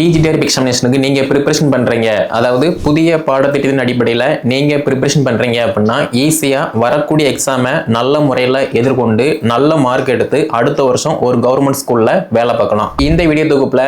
PGTR எக்ஸாமினேஷனுக்கு நீங்கள் preparation பண்ணுறீங்க அதாவது புதிய பாடத்திட்டத்தின் அடிப்படையில் நீங்கள் ப்ரிப்பரேஷன் பண்ணுறீங்க அப்படின்னா ஈஸியாக வரக்கூடிய எக்ஸாமை நல்ல முறையில் எதிர்கொண்டு நல்ல மார்க் எடுத்து அடுத்த வருஷம் ஒரு கவர்மெண்ட் ஸ்கூலில் வேலை பார்க்கலாம். இந்த வீடியோ தொகுப்பில்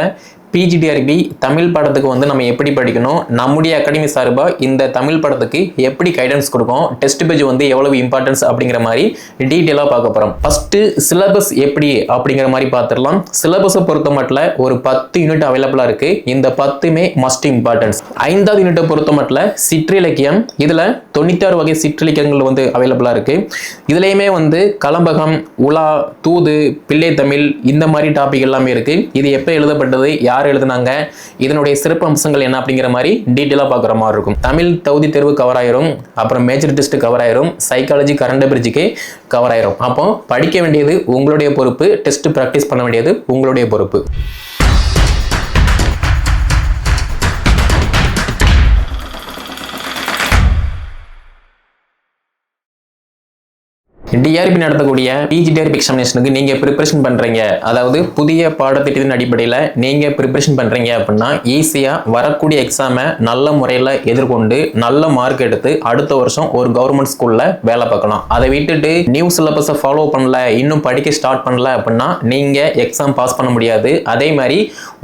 பிஜிடிஆர்பி தமிழ் படத்துக்கு வந்து நம்ம எப்படி படிக்கணும்? நம்முடைய அகாடமி சார்பாக இந்த தமிழ் படத்துக்கு எப்படி கைடன்ஸ் கொடுக்கும் டெஸ்ட் பேஜ் வந்து எவ்வளவு இம்பார்ட்டன்ஸ் அப்படிங்கிற மாதிரி டீட்டெயிலாக பார்க்க போகிறோம் ஃபஸ்ட்டு சிலபஸ் எப்படி அப்படிங்கிற மாதிரி பார்த்துடலாம். சிலபஸை பொறுத்த மட்டும் ஒரு பத்து யூனிட் அவைலபிளாக இருக்குது இந்த பத்துமே மஸ்ட் இம்பார்ட்டன்ஸ் ஐந்தாவது யூனிட்டை பொறுத்த மட்டும் சிற்றிலக்கியம். இதில் தொண்ணூத்தாறு வகை சிற்றிலக்கியங்கள் வந்து அவைலபிளாக இருக்குது இதுலேயுமே வந்து கலம்பகம் உலா தூது பிள்ளை தமிழ் இந்த மாதிரி டாபிக் எல்லாமே இருக்குது இது எப்போ எழுதப்பட்டது யார் எழுதுனாங்க? இதனுடைய சிறப்பு அம்சங்கள் என்ன அப்படிங்கிற மாதிரி டீட்டெயிலாக பார்க்குற மாதிரி இருக்கும். தமிழ் தகுதி தேர்வு கவர் ஆயிரும். அப்புறம் மேஜர் டெஸ்ட் கவர் ஆயிரும். சைக்காலஜி கரண்ட் பிரிட்ஜுக்கு கவர் ஆயிரும். அப்போ படிக்க வேண்டியது உங்களுடைய பொறுப்பு. டெஸ்ட் ப்ராக்டிஸ் பண்ண வேண்டியது உங்களுடைய பொறுப்பு. டிஆர்பி நடத்தக்கூடிய பிஜிடிஆர்பி எக்ஸாமினேஷனுக்கு நீங்கள் ப்ரிப்பரேஷன் பண்ணுறீங்க அதாவது புதிய பாடத்திட்டத்தின் அடிப்படையில் நீங்கள் ப்ரிப்பரேஷன் பண்ணுறீங்க அப்படின்னா ஈஸியாக வரக்கூடிய எக்ஸாமை நல்ல முறையில் எதிர்கொண்டு நல்ல மார்க் எடுத்து அடுத்த வருஷம் ஒரு கவர்மெண்ட் ஸ்கூலில் வேலை பார்க்கலாம். அதை விட்டுட்டு நியூ சிலபஸை ஃபாலோ பண்ணல இன்னும் படிக்க ஸ்டார்ட் பண்ணல அப்படின்னா நீங்கள் எக்ஸாம் பாஸ் பண்ண முடியாது. அதே மாதிரி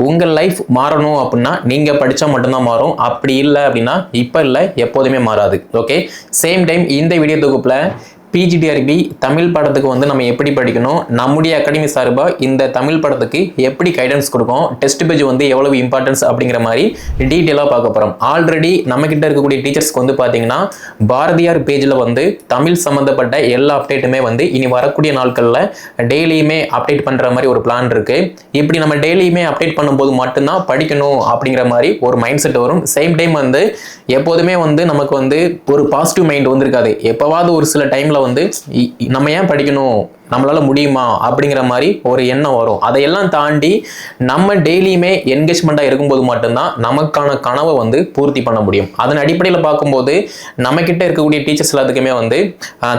உங்கள் லைஃப் மாறணும் அப்படின்னா நீங்கள் படித்தா மட்டும்தான் மாறும். அப்படி இல்லை அப்படின்னா இப்போ இல்லை எப்போதுமே மாறாது. ஓகே சேம் டைம் இந்த வீடியோ தொகுப்பில் பிஜிடிஆர்பி தமிழ் படத்துக்கு வந்து நம்ம எப்படி படிக்கணும்? நம்முடைய அகாடமி சார்பாக இந்த தமிழ் படத்துக்கு எப்படி கைடன்ஸ் கொடுக்கும் டெஸ்ட் பேஜ் வந்து எவ்வளவு இம்பார்ட்டன்ஸ் அப்படிங்கிற மாதிரி டீட்டெயிலாக பார்க்க போகிறோம் ஆல்ரெடி நம்மக்கிட்ட இருக்கக்கூடிய டீச்சர்ஸ்க்கு வந்து பார்த்தீங்கன்னா பாரதியார் பேஜில் வந்து தமிழ் சம்மந்தப்பட்ட எல்லா அப்டேட்டுமே வந்து இனி வரக்கூடிய நாட்களில் டெய்லியுமே அப்டேட் பண்ணுற மாதிரி ஒரு பிளான் இருக்குது இப்படி நம்ம டெய்லியுமே அப்டேட் பண்ணும்போது மட்டும்தான் படிக்கணும் அப்படிங்கிற மாதிரி ஒரு மைண்ட் செட் வரும். சேம் டைம் வந்து எப்போதுமே வந்து நமக்கு வந்து ஒரு பாசிட்டிவ் மைண்ட் வந்திருக்காது. எப்போவாவது ஒரு சில டைமில் வந்து நம்ம ஏன் படிக்கணும்? நம்மளால் முடியுமா அப்படிங்கிற மாதிரி ஒரு எண்ணம் வரும். அதையெல்லாம் தாண்டி நம்ம டெய்லியுமே என்கேஜ்மெண்ட்டாக இருக்கும்போது மட்டும்தான் நமக்கான கனவை வந்து பூர்த்தி பண்ண முடியும். அதன் அடிப்படையில் பார்க்கும்போது நம்மக்கிட்ட இருக்கக்கூடிய டீச்சர்ஸ் எல்லாத்துக்குமே வந்து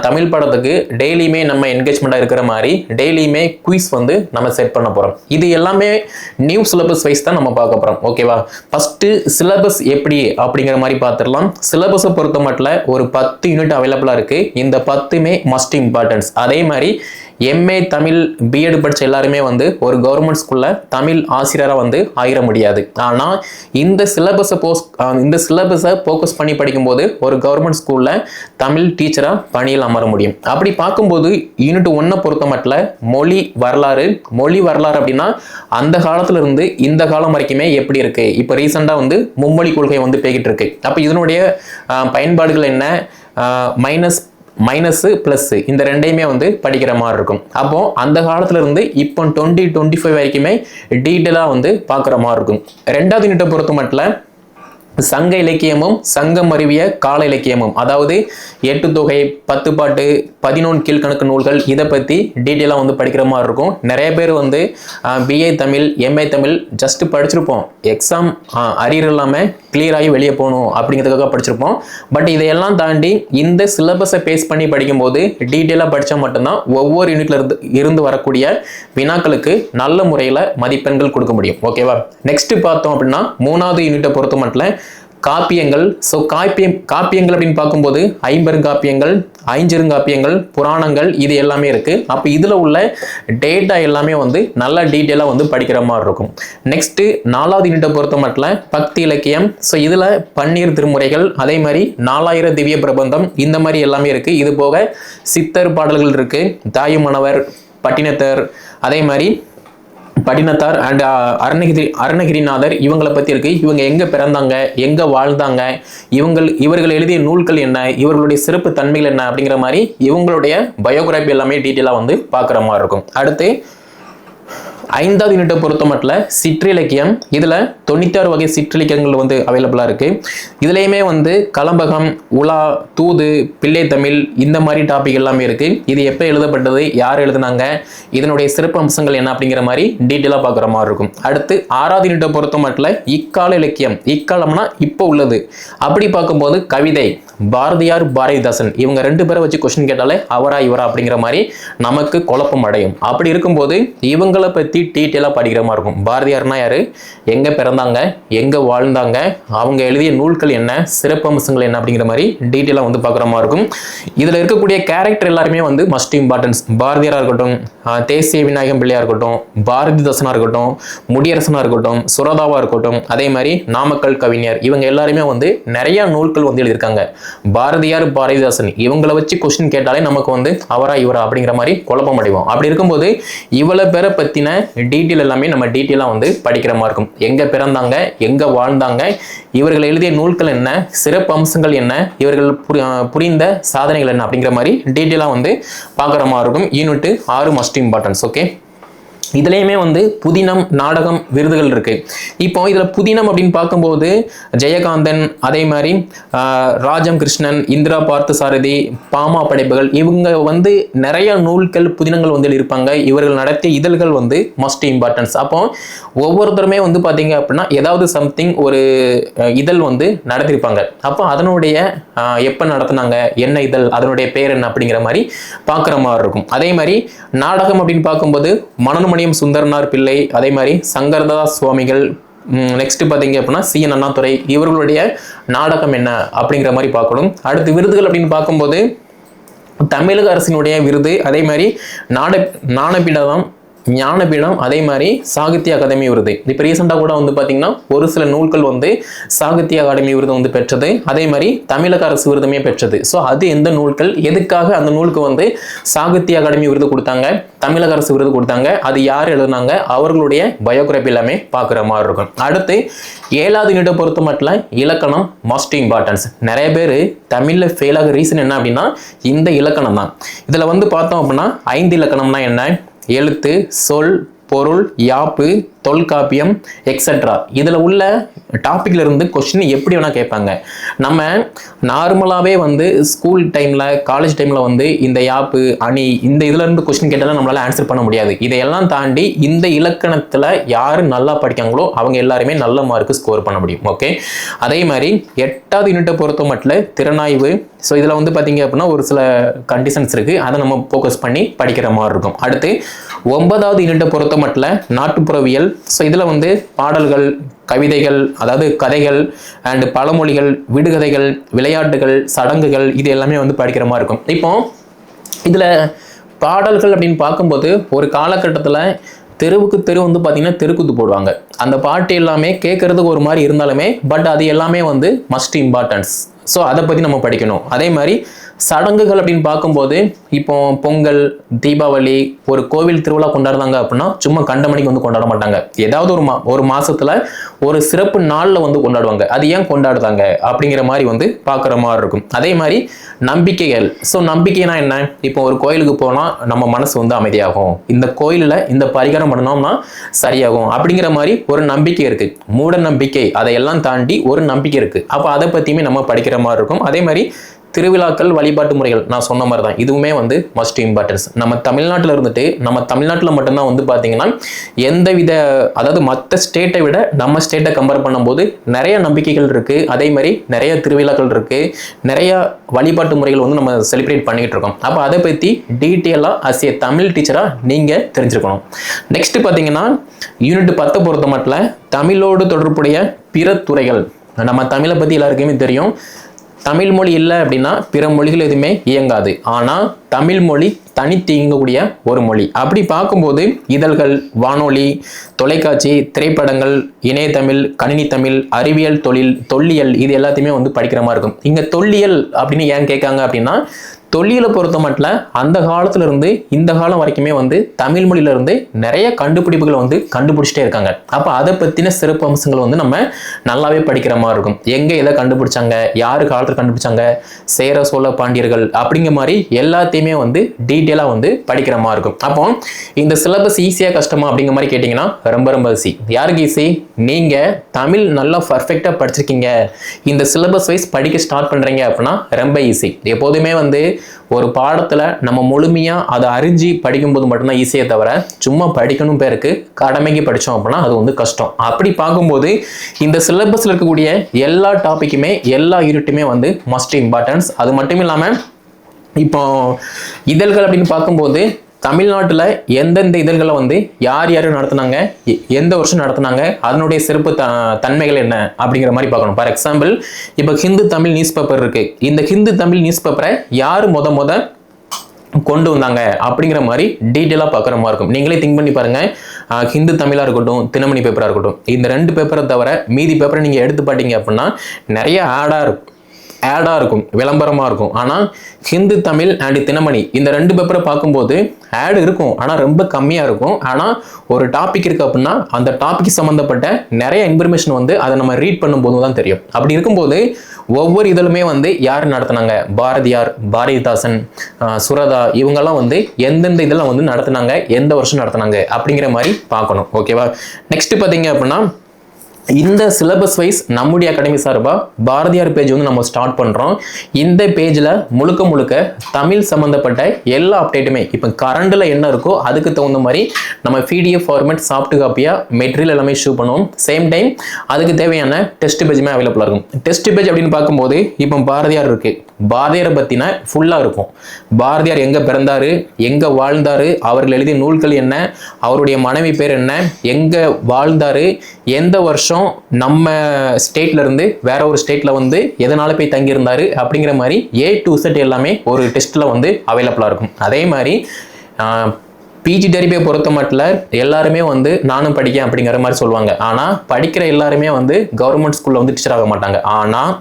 தமிழ் படத்துக்கு டெய்லியுமே நம்ம என்கேஜ்மெண்ட்டாக இருக்கிற மாதிரி டெய்லியுமே குயிஸ் வந்து நம்ம செட் பண்ண போகிறோம் இது எல்லாமே நியூ சிலபஸ் வைஸ் தான் நம்ம பார்க்க போகிறோம் ஓகேவா ஃபஸ்ட்டு சிலபஸ் எப்படி அப்படிங்கிற மாதிரி பார்த்துடலாம். சிலபஸை பொறுத்த மட்டும் ஒரு பத்து யூனிட் அவைலபிளாக இருக்குது இந்த பத்துமே மஸ்ட் இம்பார்ட்டன்ஸ் அதே மாதிரி எம்ஏ தமிழ் பிஎட் படித்த எல்லாருமே வந்து ஒரு கவர்மெண்ட் ஸ்கூலில் தமிழ் ஆசிரியராக வந்து ஆகிட முடியாது. ஆனால் இந்த சிலபஸை போஸ் இந்த சிலபஸை ஃபோக்கஸ் பண்ணி படிக்கும்போது ஒரு கவர்மெண்ட் ஸ்கூலில் தமிழ் டீச்சராக பணியில் அமர முடியும். அப்படி பார்க்கும்போது யூனிட் ஒன்றை பொறுத்த மட்டில் மொழி வரலாறு மொழி வரலாறு அப்படின்னா அந்த காலத்திலிருந்து இந்த காலம் வரைக்குமே எப்படி இருக்குது இப்போ ரீசெண்டாக வந்து மும்மொழி கொள்கை வந்து போய்கிட்டு இருக்கு. அப்போ இதனுடைய பயன்பாடுகள் என்ன? மைனஸ் மைனஸு ப்ளஸ்ஸு இந்த ரெண்டையுமே வந்து படிக்கிற மாதிரி இருக்கும். அப்போது அந்த காலத்துலேருந்து இப்போ டுவெண்ட்டி டுவெண்ட்டி ஃபைவ் வரைக்குமே டீட்டெயிலாக வந்து பார்க்குற மாதிரி இருக்கும். ரெண்டாவது யூனிட்டை பொறுத்த மட்டும் சங்க இலக்கியமும் சங்கம் அறிவிய கால இலக்கியமும். அதாவது எட்டு தொகை பத்து பாட்டு பதினொன்று கீழ்கணக்கு நூல்கள் இதை பற்றி டீட்டெயிலாக வந்து படிக்கிற மாதிரி இருக்கும். நிறைய பேர் வந்து BA Tamil MA Tamil just படிச்சிருப்போம். எக்ஸாம் அரியர் இல்லாமல் கிளியராகி வெளியே போகணும் அப்படிங்கிறதுக்காக படிச்சிருப்போம். பட் இதையெல்லாம் தாண்டி இந்த சிலபஸை பேஸ் பண்ணி படிக்கும்போது டீட்டெயிலாக படித்தா மட்டும்தான் ஒவ்வொரு யூனிட்ல இருந்து இருந்து வரக்கூடிய வினாக்களுக்கு நல்ல முறையில் மதிப்பெண்கள் கொடுக்க முடியும். ஓகேவா நெக்ஸ்ட் பார்த்தோம் அப்படின்னா மூணாவது யூனிட்டை பொறுத்த மட்டும் காப்பியங்கள் ஸோ காப்பியம் காப்பியங்கள் அப்படின்னு பார்க்கும்போது ஐம்பெருங்காப்பியங்கள் ஐஞ்சிருங்காப்பியங்கள் புராணங்கள் இது எல்லாமே இருக்குது அப்போ இதில் உள்ள டேட்டா எல்லாமே வந்து நல்லா டீட்டெயிலாக வந்து படிக்கிற மாதிரி இருக்கும். நெக்ஸ்ட்டு நாலாவது யூனிட்டை பொறுத்த மட்டும் பக்தி இலக்கியம். ஸோ இதில் பன்னீர் திருமுறைகள் அதே மாதிரி நாலாயிரம் திவ்ய பிரபந்தம் இந்த மாதிரி எல்லாமே இருக்குது இது போக சித்தர் பாடல்கள் இருக்குது தாயுமணவர் பட்டினத்தர் அதே மாதிரி படினத்தார் அண்ட் அருணகிரி அருணகிரிநாதர் இவங்களை பற்றி இருக்கு. இவங்க எங்கே பிறந்தாங்க? எங்கே வாழ்ந்தாங்க? இவங்கள் இவர்கள் எழுதிய நூல்கள் என்ன? இவர்களுடைய சிறப்பு தன்மைகள் என்ன? அப்படிங்கிற மாதிரி இவங்களுடைய பயோகிராஃபி எல்லாமே டீட்டெயிலாக வந்து பார்க்குற மாதிரி இருக்கும். அடுத்து ஐந்தாவது யூனிட்டை பொறுத்த மட்டும் சிற்றிலக்கியம். இதில் தொண்ணூத்தாறு வகை சிற்றிலக்கியங்கள் வந்து அவைலபிளாக இருக்குது இதுலேயுமே வந்து கலம்பகம் உலா தூது பிள்ளை தமிழ் இந்த மாதிரி டாபிக் எல்லாமே இருக்குது இது எப்போ எழுதப்பட்டது யார் எழுதுனாங்க இதனுடைய சிறப்பு அம்சங்கள் என்ன அப்படிங்கிற மாதிரி டீட்டெயிலாக பார்க்குற மாதிரி இருக்கும். அடுத்து ஆறாவது யூனிட்டை பொறுத்த மட்டும் இக்கால இலக்கியம். இக்காலம்னா இப்போ உள்ளது. அப்படி பார்க்கும்போது கவிதை பாரதியார் பாரதிதாசன் இவங்க ரெண்டு பேரை வச்சு கொஸ்டின் கேட்டாலே அவரா இவரா அப்படிங்கிற மாதிரி நமக்கு குழப்பம் அடையும். அப்படி இருக்கும்போது இவங்களை பற்றி பற்றி டீட்டெயிலாக படிக்கிற மாதிரி இருக்கும். பாரதியார்னா யார்? எங்கே பிறந்தாங்க? எங்கே வாழ்ந்தாங்க? அவங்க எழுதிய நூல்கள் என்ன? சிறப்பம்சங்கள் என்ன? அப்படிங்கிற மாதிரி டீட்டெயிலாக வந்து பார்க்குற மாதிரி இருக்கும். இதில் இருக்கக்கூடிய கேரக்டர் எல்லாருமே வந்து மஸ்ட் இம்பார்ட்டன்ஸ் பாரதியாராக இருக்கட்டும் தேசிய விநாயகம் பிள்ளையாக இருக்கட்டும் பாரதிதாசனாக இருக்கட்டும் முடியரசனாக இருக்கட்டும் சுரதாவாக இருக்கட்டும் அதே மாதிரி நாமக்கல் கவிஞர் இவங்க எல்லாருமே வந்து நிறைய நூல்கள் வந்து எழுதியிருக்காங்க. பாரதியார் பாரதிதாசன் இவங்கள வச்சு கொஸ்டின் கேட்டாலே நமக்கு வந்து அவரா இவரா அப்படிங்கிற மாதிரி குழப்பம் அடைவோம் அப்படி இருக்கும்போது இவ்வளோ பேரை பற்றின டீட்டெயில் எல்லாமே நம்ம டீட்டெயிலாக வந்து படிக்கிற மாதிரி இருக்கும். எங்கே பிறந்தாங்க எங்கே வாழ்ந்தாங்க இவர்கள் எழுதிய நூல்கள் என்ன சிறப்பு அம்சங்கள் என்ன இவர்கள் புரி- அஹ் புரிந்த சாதனைகள் என்ன அப்படிங்கிற மாதிரி டீட்டெயிலாக வந்து பார்க்குற மாதிரி இருக்கும். யூனிட் ஆறு மஸ்ட் இம்பார்ட்டன்ஸ் ஓகே இதுலேயுமே வந்து புதினம் நாடகம் விருதுகள் இருக்கு. இப்போ இதில் புதினம் அப்படின்னு பார்க்கும்போது ஜெயகாந்தன் அதே மாதிரி ஆஹ், ராஜம் கிருஷ்ணன் இந்திரா பார்த்தசாரதி பாமா படைப்புகள் இவங்க வந்து நிறைய நூல்கள் புதினங்கள் வந்து இருப்பாங்க இவர்கள் நடத்திய இதழ்கள் வந்து மஸ்ட் இம்பார்ட்டன்ஸ் அப்போ ஒவ்வொருத்தருமே வந்து பார்த்தீங்க அப்படின்னா ஏதாவது சம்திங் ஒரு இதழ் வந்து நடத்திருப்பாங்க அப்போ அதனுடைய எப்போ நடத்துனாங்க என்ன இதழ் அதனுடைய பேர் என்ன அப்படிங்கிற மாதிரி பார்க்குற மாதிரி இருக்கும். அதே மாதிரி நாடகம் அப்படின்னு பார்க்கும்போது சுப்பிரமணியம் சுந்தரனார் பிள்ளை அதே மாதிரி சங்கரதாஸ் சுவாமிகள் நெக்ஸ்ட் பார்த்தீங்க அப்படின்னா சி. என். அண்ணாதுரை இவர்களுடைய நாடகம் என்ன அப்படிங்கிற மாதிரி பார்க்கணும். அடுத்து விருதுகள் அப்படின்னு பார்க்கும்போது தமிழக அரசினுடைய விருது அதே மாதிரி நாட ஞானபீடம் ஞானபீடம் அதே மாதிரி சாகித்ய அகாதமி விருது. இப்போ ரீசெண்டாக கூட வந்து பார்த்தீங்கன்னா ஒரு சில நூல்கள் வந்து சாகித்ய அகாடமி விருது வந்து பெற்றது. அதே மாதிரி தமிழக அரசு விருதுமே பெற்றது. ஸோ அது எந்த நூல்கள் எதுக்காக அந்த நூலுக்கு வந்து சாகித்ய அகாடமி விருது கொடுத்தாங்க தமிழக அரசு விருது கொடுத்தாங்க அது யார் எழுதுனாங்க அவர்களுடைய பயோகிராபி எல்லாமே பார்க்குற மாதிரி இருக்கும். அடுத்து ஏழாவது யூனிட்டை பொறுத்த மட்டும் இலக்கணம் மோஸ்ட் இம்பார்ட்டன்ஸ் நிறைய பேர் தமிழில் ஃபெயில் ஆக ரீசன் என்ன அப்படின்னா இந்த இலக்கணம் தான் இதில் வந்து பார்த்தோம் அப்படின்னா ஐந்து இலக்கணம்னா என்ன? எழுத்து சொல் பொருள் யாப்பு தொல்காப்பியம் எக்ஸெட்ரா இதில் உள்ள டாப்பிக்கில் இருந்து கொஷின் எப்படி வேணால் கேட்பாங்க. நம்ம நார்மலாகவே வந்து ஸ்கூல் டைமில் காலேஜ் டைமில் வந்து இந்த யாப்பு அணி இந்த இதிலேருந்து இருந்து கொஸ்டின் கேட்டாலும் நம்மளால் ஆன்சர் பண்ண முடியாது. இதையெல்லாம் தாண்டி இந்த இலக்கணத்தில் யார் நல்லா படிக்காங்களோ அவங்க எல்லாருமே நல்ல மார்க்கு ஸ்கோர் பண்ண முடியும். ஓகே அதே மாதிரி எட்டாவது யூனிட்டை பொறுத்த மட்டும் திறனாய்வு ஸோ இதில் வந்து பார்த்தீங்க அப்படின்னா ஒரு சில கண்டிஷன்ஸ் இருக்குது அதை நம்ம ஃபோக்கஸ் பண்ணி படிக்கிற மாதிரி இருக்கும். அடுத்து ஒன்பதாவது யூனிட்டை பொறுத்த மட்டும் நாட்டுப்புறவியல் ஸோ இதில் வந்து பாடல்கள் கவிதைகள் அதாவது கதைகள் அண்டு பழமொழிகள் விடுகதைகள் விளையாட்டுகள் சடங்குகள் இது எல்லாமே வந்து படிக்கிற மாதிரி இருக்கும். இப்போ இதில் பாடல்கள் அப்படின்னு பார்க்கும்போது ஒரு காலகட்டத்தில் தெருவுக்கு தெரு வந்து பார்த்திங்கன்னா தெருக்குத்து போடுவாங்க. அந்த பாட்டு எல்லாமே கேட்குறதுக்கு ஒரு மாதிரி இருந்தாலுமே பட் அது எல்லாமே வந்து மஸ்ட் இம்பார்ட்டன்ஸ் ஸோ அதை பற்றி நம்ம படிக்கணும். அதே மாதிரி சடங்குகள் அப்படின்னு பார்க்கும்போது இப்போ பொங்கல் தீபாவளி ஒரு கோவில் திருவிழா கொண்டாடுறாங்க அப்படின்னா சும்மா கண்ட மணிக்கு வந்து கொண்டாட மாட்டாங்க. ஏதாவது ஒரு மா ஒரு மாசத்துல ஒரு சிறப்பு நாளில் வந்து கொண்டாடுவாங்க. அது ஏன் கொண்டாடுறாங்க? அப்படிங்கிற மாதிரி வந்து பார்க்குற மாதிரி இருக்கும். அதே மாதிரி நம்பிக்கைகள். ஸோ நம்பிக்கைனா என்ன? இப்போ ஒரு கோயிலுக்கு போனால் நம்ம மனசு வந்து அமைதியாகும். இந்த கோயிலில் இந்த பரிகாரம் பண்ணோம்னா சரியாகும். அப்படிங்கிற மாதிரி ஒரு நம்பிக்கை இருக்குது மூட நம்பிக்கை. அதையெல்லாம் தாண்டி ஒரு நம்பிக்கை இருக்குது அப்போ அதை பற்றியுமே நம்ம படிக்கிற மாதிரி இருக்கும். அதே மாதிரி திருவிழாக்கள் வழிபாட்டு முறைகள் நான் சொன்ன மாதிரி தான் இதுவுமே வந்து மஸ்ட் இம்பார்ட்டன்ஸ் நம்ம தமிழ்நாட்டில் இருந்துட்டு நம்ம தமிழ்நாட்டில் மட்டும்தான் வந்து பார்த்தீங்கன்னா எந்த வித அதாவது மற்ற ஸ்டேட்டை விட நம்ம ஸ்டேட்டை கம்பேர் பண்ணும்போது நிறைய நம்பிக்கைகள் இருக்குது அதே மாதிரி நிறைய திருவிழாக்கள் இருக்குது நிறைய வழிபாட்டு முறைகள் வந்து நம்ம செலிப்ரேட் பண்ணிக்கிட்டு இருக்கோம். அப்போ அதை பற்றி டீட்டெயிலாக அஸ் ஏ தமிழ் டீச்சராக நீங்கள் தெரிஞ்சுக்கணும் நெக்ஸ்ட் பார்த்தீங்கன்னா யூனிட் பத்தை பொறுத்த மட்டும் தமிழோடு தொடர்புடைய பிற துறைகள். நம்ம தமிழை பற்றி எல்லாருக்குமே தெரியும். தமிழ் மொழி இல்லை அப்படின்னா பிற மொழிகள் எதுவுமே இயங்காது. ஆனால் தமிழ் மொழி தனித்து இயங்கக்கூடிய ஒரு மொழி. அப்படி பார்க்கும்போது இதழ்கள் வானொலி தொலைக்காட்சி திரைப்படங்கள் இணையதமிழ் கணினி தமிழ் அறிவியல் தொழில் தொல்லியல் இது எல்லாத்தையுமே வந்து படிக்கிற மாதிரி இருக்கும். இங்கே தொல்லியல் அப்படின்னு ஏன் கேட்காங்க அப்படின்னா தொல்லியலை பொறுத்த மட்டும் அந்த காலத்துல இருந்து இந்த காலம் வரைக்குமே வந்து தமிழ் மொழியில இருந்து நிறைய கண்டுபிடிப்புகளை வந்து கண்டுபிடிச்சிட்டே இருக்காங்க. அப்போ அதை பத்தின சிறப்பு அம்சங்கள் வந்து நம்ம நல்லாவே படிக்கிற மாதிரி இருக்கும். எங்க எதை கண்டுபிடிச்சாங்க யாரு காலத்துல கண்டுபிடிச்சாங்க சேர சோழ பாண்டியர்கள் அப்படிங்கிற மாதிரி எல்லாத்தையுமே வந்து டீட்டெயிலாக வந்து படிக்கிற மாதிரி இருக்கும். அப்போ இந்த சிலபஸ் ஈஸியாக கஷ்டமா அப்படிங்கிற மாதிரி கேட்டிங்கன்னா ரொம்ப ரொம்ப ஈஸி யாருக்கு ஈஸி நீங்கள் தமிழ் நல்லா பர்ஃபெக்டாக படிச்சிருக்கீங்க. இந்த சிலபஸ் வைஸ் படிக்க ஸ்டார்ட் பண்ணுறீங்க அப்படின்னா ரொம்ப ஈஸி எப்போதுமே வந்து ஒரு பாடத்தில் நம்ம முழுமையாக அதை அறிஞ்சு படிக்கும்போது மட்டும்தான் ஈஸியே தவிர சும்மா படிக்கணும் பேருக்கு கடமைக்கு படித்தோம் அப்படின்னா அது வந்து கஷ்டம். அப்படி பார்க்கும்போது இந்த சிலபஸில் இருக்கக்கூடிய எல்லா டாப்பிக்குமே எல்லா யூனிட்டுமே வந்து மஸ்ட் இம்பார்ட்டன்ஸ் அது மட்டும் இல்லாமல் இப்போ இதழ்கள் அப்படின்னு பார்க்கும்போது தமிழ்நாட்டில் எந்தெந்த இதழ்களை வந்து யார் யார் நடத்துனாங்க எ- எந்த வருஷம் நடத்துனாங்க அதனுடைய சிறப்பு த தன்மைகள் என்ன அப்படிங்கிற மாதிரி பார்க்கணும். ஃபார் எக்ஸாம்பிள் இப்போ ஹிந்து தமிழ் நியூஸ் பேப்பர் இருக்கு. இந்த ஹிந்து தமிழ் நியூஸ் பேப்பரை யார் முத முத கொண்டு வந்தாங்க அப்படிங்கிற மாதிரி டீட்டெயிலாக பார்க்குற மாதிரி இருக்கும். நீங்களே திங்க் பண்ணி பாருங்கள் ஹிந்து தமிழாக இருக்கட்டும் தினமணி பேப்பராக இருக்கட்டும் இந்த ரெண்டு பேப்பரை தவிர மீதி பேப்பரை நீங்கள் எடுத்து பார்த்தீங்க அப்படின்னா நிறைய ஆடாக இருக்கும். ஆடாக இருக்கும் விளம்பரமாக இருக்கும். ஆனால் ஹிந்து தமிழ் அண்ட் தினமணி இந்த ரெண்டு பேப்பரை பார்க்கும்போது ஆடு இருக்கும் ஆனால் ரொம்ப கம்மியாக இருக்கும். ஆனால் ஒரு டாபிக் இருக்குது அப்படின்னா அந்த டாபிக் சம்மந்தப்பட்ட நிறைய இன்ஃபர்மேஷன் வந்து அதை நம்ம ரீட் பண்ணும்போது தான் தெரியும். அப்படி இருக்கும்போது ஒவ்வொரு இதிலுமே வந்து யார் நடத்தினாங்க? பாரதியார் பாரதிதாசன் சுரதா இவங்கெல்லாம் வந்து எந்தெந்த இதெல்லாம் வந்து நடத்தினாங்க? எந்த வருஷம் நடத்தினாங்க? அப்படிங்கிற மாதிரி பார்க்கணும். ஓகேவா நெக்ஸ்ட் பார்த்தீங்க அப்படின்னா இந்த சிலபஸ் வைஸ் நம்முடைய அகாடமி சார்பாக பாரதியார் பேஜ் வந்து நம்ம ஸ்டார்ட் பண்ணுறோம் இந்த பேஜில் முழுக்க முழுக்க தமிழ் சம்மந்தப்பட்ட எல்லா அப்டேட்டுமே இப்போ கரண்டில் என்ன இருக்கோ அதுக்கு தகுந்த மாதிரி நம்ம பிடிஎஃப் ஃபார்மேட் சாஃப்ட் காப்பியாக மெட்டீரியல் எல்லாமே ஷூ பண்ணுவோம். சேம் டைம் அதுக்கு தேவையான டெஸ்ட் பேஜுமே அவைலபிளாக இருக்கும். டெஸ்ட் பேஜ் அப்படின்னு பார்க்கும்போது இப்போ பாரதியார் இருக்குது பாரதியாரை பற்றின ஃபுல்லாக இருக்கும். பாரதியார் எங்கே பிறந்தார்? எங்கே வாழ்ந்தார்? அவர்கள் எழுதிய நூல்கள் என்ன? அவருடைய மனைவி பேர் என்ன? எங்கே வாழ்ந்தார்? எந்த வருஷம்? நம்ம ஸ்டேட்ல இருந்து வேற ஒரு ஸ்டேட்ல வந்து எதனால போய் தங்கியிருந்தாரு அப்படிங்கிற மாதிரி ஏ டு செட் எல்லாமே ஒரு டெஸ்ட்ல வந்து அவைலபிளாக இருக்கும். அதே மாதிரி பிஜி டெரிபியை பொறுத்த மட்டும் எல்லாருமே வந்து நானும் படிக்கேன் அப்படிங்கிற மாதிரி சொல்லுவாங்க. ஆனால் படிக்கிற எல்லாருமே வந்து கவர்மெண்ட் ஸ்கூலில் வந்து டீச்சர் ஆக மாட்டாங்க. ஆனால்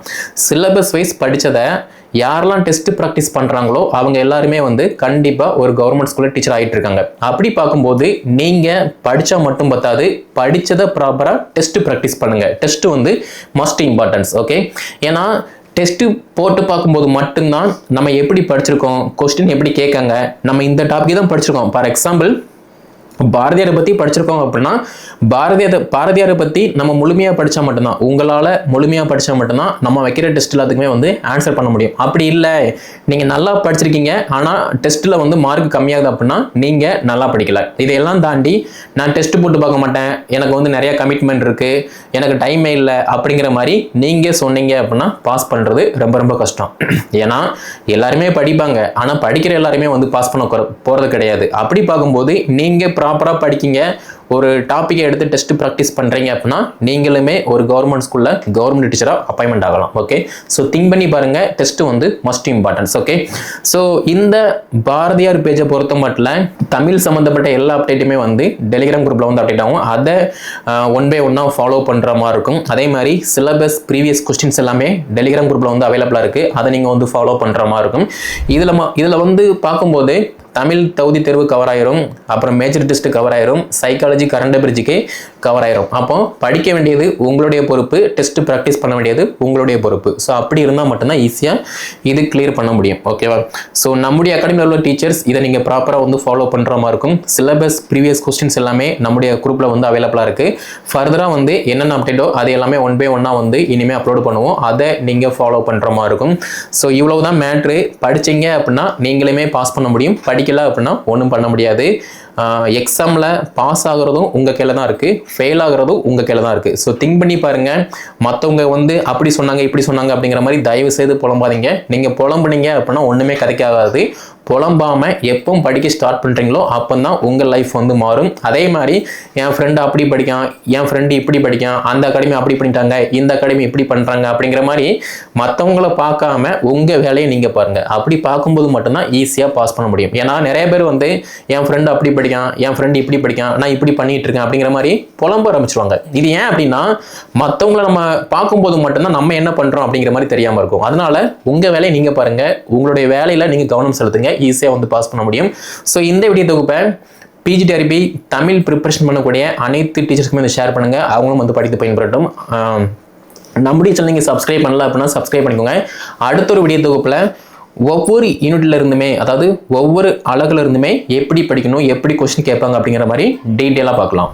சிலபஸ் வைஸ் படித்ததை யாரெல்லாம் டெஸ்ட் ப்ராக்டிஸ் பண்ணுறாங்களோ அவங்க எல்லாருமே வந்து கண்டிப்பாக ஒரு கவர்மெண்ட் ஸ்கூலில் டீச்சர் ஆகிட்டு இருக்காங்க அப்படி பார்க்கும்போது நீங்கள் படித்தா மட்டும் பத்தாது படித்ததை ப்ராப்பராக டெஸ்ட் ப்ராக்டிஸ் பண்ணுங்கள் டெஸ்ட் வந்து மஸ்ட் இம்பார்ட்டன்ஸ் ஓகே ஏன்னா டெஸ்ட்டு போட்டு பார்க்கும்போது மட்டும்தான் நம்ம எப்படி படிச்சிருக்கோம் கொஸ்டின் எப்படி கேட்காங்க நம்ம இந்த டாபிக் தான் படிச்சிருக்கோம். ஃபார் எக்ஸாம்பிள் பாரதியாரை பற்றி படிச்சிருக்கோம் அப்படின்னா பாரதியார் பாரதியாரை பற்றி நம்ம முழுமையாக படித்தா மட்டும்தான் உங்களால் முழுமையாக படித்தா மட்டும்தான் நம்ம வைக்கிற டெஸ்ட் எல்லாத்துக்குமே வந்து ஆன்சர் பண்ண முடியும். அப்படி இல்லை. நீங்கள் நல்லா படிச்சிருக்கீங்க ஆனால் டெஸ்ட்டில் வந்து மார்க் கம்மியாகுது அப்படின்னா நீங்கள் நல்லா படிக்கல. இதையெல்லாம் தாண்டி நான் டெஸ்ட் போட்டு பார்க்க மாட்டேன். எனக்கு வந்து நிறைய கமிட்மெண்ட் இருக்குது எனக்கு டைமே இல்லை அப்படிங்கிற மாதிரி நீங்கள் சொன்னீங்க அப்படின்னா பாஸ் பண்ணுறது ரொம்ப ரொம்ப கஷ்டம். ஏன்னா எல்லாருமே படிப்பாங்க. ஆனால் படிக்கிற எல்லாருமே வந்து பாஸ் பண்ண போகிறது கிடையாது. அப்படி பார்க்கும்போது நீங்கள் ப்ராப்பராக படிக்கிங்க. ஒரு டாப்பிக்கை எடுத்து டெஸ்ட் ப்ராக்டிஸ் பண்ணுறீங்க அப்படின்னா நீங்களுமே ஒரு கவர்மெண்ட் ஸ்கூலில் கவர்மெண்ட் டீச்சராக அப்பாயின்மெண்ட் ஆகலாம். ஓகே ஸோ திங்க் பண்ணி பாருங்கள் டெஸ்ட்டு வந்து மஸ்ட் இம்பார்ட்டன்ஸ் ஓகே ஸோ இந்த பாரதியார் பேஜை பொறுத்த மட்டும் தமிழ் சம்மந்தப்பட்ட எல்லா அப்டேட்டுமே வந்து டெலிகிராம் குரூப்பில் வந்து அப்டேட் ஆகும். அதை ஒன் பை ஒன்னாக ஃபாலோ பண்ணுற மாதிரி இருக்கும். அதே மாதிரி சிலபஸ் ப்ரீவியஸ் கொஸ்டின்ஸ் எல்லாமே டெலிகிராம் குரூப்பில் வந்து அவைலபிளாக இருக்குது அதை நீங்கள் வந்து ஃபாலோ பண்ணுற மாதிரி இருக்கும். இதில் இதில் வந்து பார்க்கும்போது தமிழ் தகுதி தேர்வு கவர் ஆயிரும். அப்புறம் மேஜர் டெஸ்ட் கவர் ஆயிரும். சைக்காலஜி கரண்ட் பிரிட்ஜுக்கு கவர் ஆயிரும். அப்போ படிக்க வேண்டியது உங்களுடைய பொறுப்பு டெஸ்ட் ப்ராக்டிஸ் பண்ண வேண்டியது உங்களுடைய பொறுப்பு. ஸோ அப்படி இருந்தால் மட்டும்தான் ஈஸியாக இது கிளியர் பண்ண முடியும். ஓகேவா ஸோ நம்முடைய அகாடமியில் உள்ள டீச்சர்ஸ் இதை நீங்கள் ப்ராப்பராக வந்து ஃபாலோ பண்ணுற மாதிரி இருக்கும். சிலபஸ் ப்ரீவியஸ் கொஸ்டின்ஸ் எல்லாமே நம்முடைய குரூப்பில் வந்து அவைலபிளாக இருக்குது ஃபர்தராக வந்து என்னென்ன அப்டேட்டோ அது எல்லாமே ஒன் பை ஒன்னாக வந்து இனிமேல் அப்லோட் பண்ணுவோம். அதை நீங்கள் ஃபாலோ பண்ணுற மாதிரி இருக்கும். ஸோ இவ்வளவு தான் மேட்ரு படிச்சீங்க அப்படின்னா நீங்களுமே பாஸ் பண்ண முடியும். படிக்கல அப்படின்னா ஒன்றும் பண்ண முடியாது. எக்ஸாமில் பாஸ் ஆகுறதும் உங்கள் கையில் தான் இருக்குது ஃபெயில் ஆகிறதும் உங்கள் கையில் தான் இருக்குது ஸோ திங்க் பண்ணி பாருங்கள் மற்றவங்க வந்து அப்படி சொன்னாங்க இப்படி சொன்னாங்க அப்படிங்கிற மாதிரி தயவு செய்து புலம்பாதீங்க. நீங்கள் புலம்புனீங்க அப்படின்னா ஒன்றுமே கிடைக்காது. புலம்பாமல் எப்போ படிக்க ஸ்டார்ட் பண்ணுறீங்களோ அப்போ தான் உங்கள் லைஃப் வந்து மாறும். அதே மாதிரி என் ஃப்ரெண்டு அப்படி படிக்கான் என் ஃப்ரெண்டு இப்படி படிக்கான் அந்த அகாடமி அப்படி பண்ணிட்டாங்க இந்த அகாடமி இப்படி பண்ணுறாங்க அப்படிங்கிற மாதிரி மற்றவங்கள பார்க்காம உங்கள் வேலையை நீங்கள் பாருங்கள் அப்படி பார்க்கும்போது மட்டும்தான் ஈஸியாக பாஸ் பண்ண முடியும். ஏன்னா நிறைய பேர் வந்து என் ஃப்ரெண்டு அப்படி படிக்கான் என் ஃப்ரெண்டு இப்படி படிக்கான் நான் இப்படி பண்ணிட்டு இருக்கேன் அப்படிங்கிற மாதிரி புலம்ப ஆரம்பிச்சிருவாங்க. இது ஏன் அப்படின்னா மற்றவங்கள நம்ம பார்க்கும்போது மட்டும்தான் நம்ம என்ன பண்ணுறோம் அப்படிங்கிற மாதிரி தெரியாமல் இருக்கும். அதனால உங்கள் வேலையை நீங்கள் பாருங்கள் உங்களுடைய வேலையில் நீங்கள் கவனம் செலுத்துங்க. ஈஸியாக வந்து பாஸ் பண்ண முடியும். ஸோ இந்த வீடியோ தொகுப்பை பிஜிடிஆர்பி தமிழ் ப்ரிப்பரேஷன் பண்ணக்கூடிய அனைத்து டீச்சர்ஸ்க்குமே வந்து ஷேர் பண்ணுங்கள் அவங்களும் வந்து படித்து பயன்படட்டும் நம்முடைய சேனல் நீங்கள் சப்ஸ்கிரைப் பண்ணல அப்படின்னா சப்ஸ்கிரைப் பண்ணிக்கோங்க. அடுத்த ஒரு வீடியோ தொகுப்பில் ஒவ்வொரு யூனிட்ல இருந்துமே அதாவது ஒவ்வொரு அழகுல இருந்துமே எப்படி படிக்கணும் எப்படி கொஸ்டின் கேட்பாங்க அப்படிங்கிற மாதிரி டீட்டெயிலாக பார்க்கலாம்.